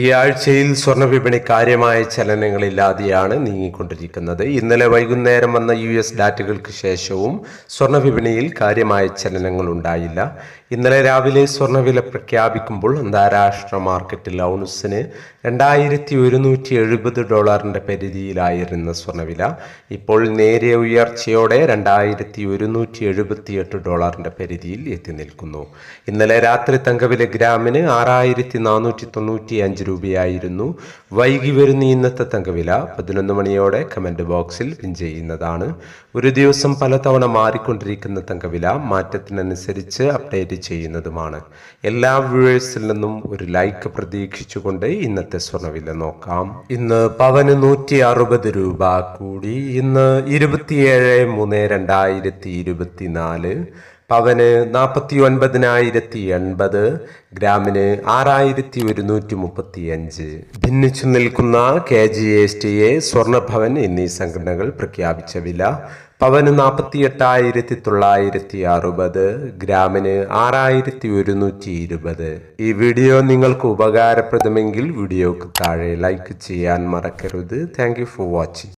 ഈ ആഴ്ചയിൽ സ്വർണ കാര്യമായ ചലനങ്ങളില്ലാതെയാണ് നീങ്ങിക്കൊണ്ടിരിക്കുന്നത്. ഇന്നലെ വൈകുന്നേരം വന്ന യു എസ് ഡാറ്റകൾക്ക് ശേഷവും സ്വർണ കാര്യമായ ചലനങ്ങൾ ഉണ്ടായില്ല. ഇന്നലെ രാവിലെ സ്വർണവില പ്രഖ്യാപിക്കുമ്പോൾ അന്താരാഷ്ട്ര മാർക്കറ്റിൽ ഔൺസിന് രണ്ടായിരത്തി ഒരുന്നൂറ്റി എഴുപത് ഡോളറിന്റെ പരിധിയിലായിരുന്ന സ്വർണവില ഇപ്പോൾ നേരിയ ഉയർച്ചയോടെ രണ്ടായിരത്തി ഒരുന്നൂറ്റി എഴുപത്തിയെട്ട് ഡോളറിന്റെ പരിധിയിൽ എത്തി നിൽക്കുന്നു. ഇന്നലെ രാത്രി തങ്കവില ഗ്രാമിന് ആറായിരത്തി നാനൂറ്റി തൊണ്ണൂറ്റി അഞ്ച് രൂപയായിരുന്നു. വൈകി വരുന്ന ഇന്നത്തെ തങ്കവില പതിനൊന്ന് മണിയോടെ കമന്റ് ബോക്സിൽ പിൻ ചെയ്യുന്നതാണ്. ഒരു ദിവസം പലതവണ മാറിക്കൊണ്ടിരിക്കുന്ന തങ്കവില മാറ്റത്തിനനുസരിച്ച് അപ്ഡേറ്റ് ചെയ്യുന്നതുമാണ്. എല്ലാ വ്യൂവേഴ്സിൽ നിന്നും ഒരു ലൈക്ക് പ്രതീക്ഷിച്ചുകൊണ്ട് ഇന്നത്തെ സ്വർണവില നോക്കാം. ഇന്ന് പവന് നൂറ്റി അറുപത് രൂപ കൂടി. ഇന്ന് ഇരുപത്തിയേഴ് മൂന്ന് രണ്ടായിരത്തി ഇരുപത്തിനാല് പവന് നാൽപ്പത്തി ഒൻപതിനായിരത്തി എൺപത് ഗ്രാമിന് ആറായിരത്തി ഒരുന്നൂറ്റി മുപ്പത്തി അഞ്ച് ഭിന്നിച്ചു നിൽക്കുന്ന K G S T A Swarnabhavan എന്നീ സംഘടനകൾ പ്രഖ്യാപിച്ച വില പവന് നാൽപ്പത്തി എട്ടായിരത്തി തൊള്ളായിരത്തി അറുപത് ഗ്രാമിന് ആറായിരത്തി ഒരുന്നൂറ്റി ഇരുപത് ഈ വീഡിയോ നിങ്ങൾക്ക് ഉപകാരപ്രദമെങ്കിൽ വീഡിയോക്ക് താഴെ ലൈക്ക് ചെയ്യാൻ മറക്കരുത്. Thank for watching